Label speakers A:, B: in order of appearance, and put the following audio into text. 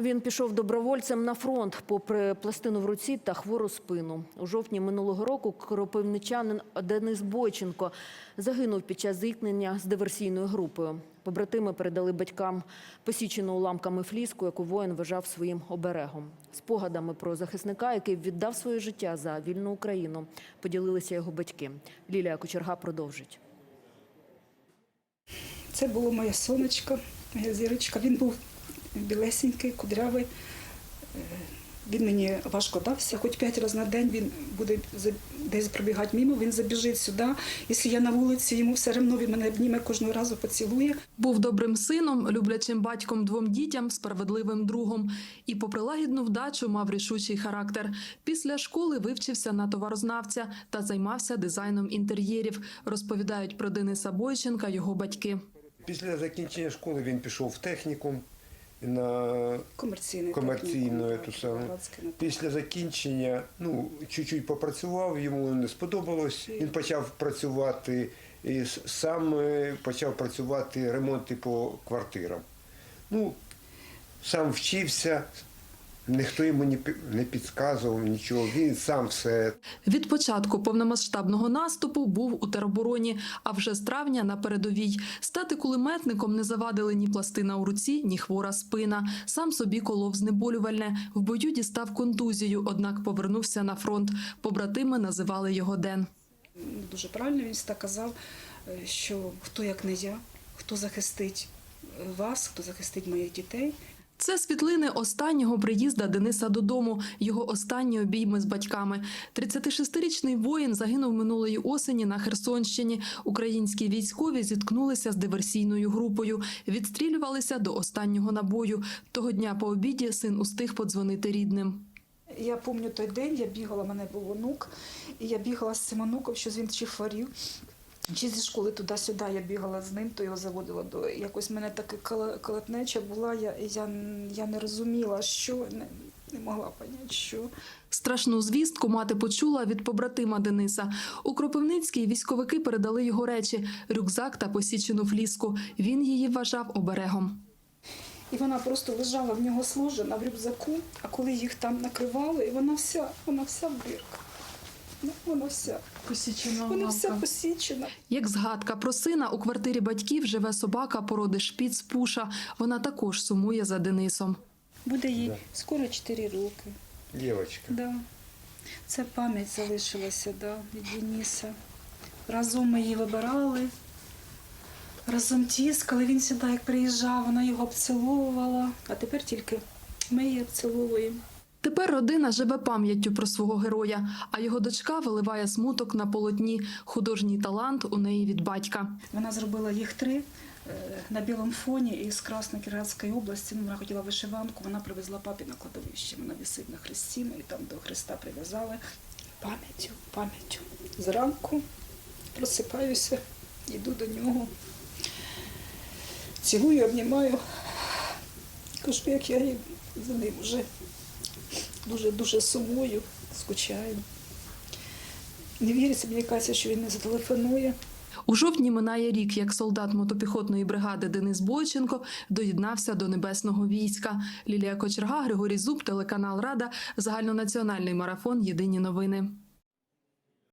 A: Він пішов добровольцем на фронт, попри пластину в руці та хвору спину. У жовтні минулого року кропивничанин Денис Бойченко загинув під час зіткнення з диверсійною групою. Побратими передали батькам посічену уламками фліску, яку воїн вважав своїм оберегом. Спогадами про захисника, який віддав своє життя за вільну Україну, поділилися його батьки. Лілія Кочерга продовжить.
B: Це було моє сонечко, моя зірочка. Він був білесенький, кудрявий. Е, Він мені важко дався, хоч п'ять разів на день він буде десь пробігати мимо, він забіжить сюди. Якщо я на вулиці, йому все одно він мене обніме кожного разу поцілує.
C: Був добрим сином, люблячим батьком двом дітям, справедливим другом. І попри лагідну вдачу мав рішучий характер. Після школи вивчився на товарознавця та займався дизайном інтер'єрів. Розповідають про Дениса Бойченка його батьки.
D: Після закінчення школи він пішов в технікум на комерційну,
B: комерційну.
D: Ту саму. Після закінчення ну, чуть-чуть попрацював, йому не сподобалось. Він почав працювати і сам е, почав працювати ремонти по квартирам. Ну, сам вчився, ніхто йому не пі- підказував нічого, він сам все
C: Від початку повномасштабного наступу був у теробороні, а вже з травня на передовій. Стати кулеметником не завадили ні пластина у руці, ні хвора спина. Сам собі колов знеболювальне. В бою дістав контузію, однак повернувся на фронт. Побратими називали його Ден.
B: Дуже правильно він так казав, е, що хто як не я, хто захистить е, вас, хто захистить моїх дітей.
C: Це світлини останнього приїзда Дениса додому, його останні обійми з батьками. 36-річний воїн загинув минулої осені на Херсонщині. Українські військові зіткнулися з диверсійною групою, відстрілювалися до останнього набою. Того дня по обіді син устиг подзвонити рідним.
B: Я пам'ятаю той день, я бігала, мене був онук, і я бігала з цим онуком, що він чи хворів, чи зі школи туди-сюди я бігала з ним, то його заводила до. Якось мене така кала- колотнеча була, я, я, я не розуміла, що, не, не могла поняти, що.
C: Страшну звістку мати почула від побратима Дениса. У Кропивницькій військовики передали його речі – рюкзак та посічену фліску. Він її вважав оберегом.
B: І вона просто лежала в нього сложена в рюкзаку, а коли їх там накривали, і вона вся, вона вся в дирках. Ну, Вона вся, вона вся посічена.
C: Як згадка про сина, у квартирі батьків живе собака породи шпіц Пуша. Вона також сумує за Денисом.
B: Буде їй скоро 4 роки.
D: дівчинка.
B: Да. Це пам'ять залишилася да, від Дениса. Разом ми її вибирали, разом тіскали. Він сюди, як приїжджав, вона його обціловувала, а тепер тільки ми її обціловуємо.
C: Тепер родина живе пам'яттю про свого героя, а його дочка виливає смуток на полотні. Художній талант у неї від батька.
B: Вона зробила їх три е, на білому фоні із Краснокіратської області. Ну, Вона хотіла вишиванку, вона привезла папі на кладовище. Вона висить на хресті, ми там до хреста прив'язали. Пам'яттю, пам'яттю. Зранку просипаюся, йду до нього, цілую, обнімаю. Кажу, як я за ним вже дуже-дуже сумую, скучаю. Не віриться, мені кажеться, що він не зателефонує.
C: У жовтні минає рік, як солдат мотопіхотної бригади Денис Бойченко доєднався до небесного війська. Лілія Кочерга, Григорій Зуб, телеканал Рада, загальнонаціональний марафон. Єдині новини.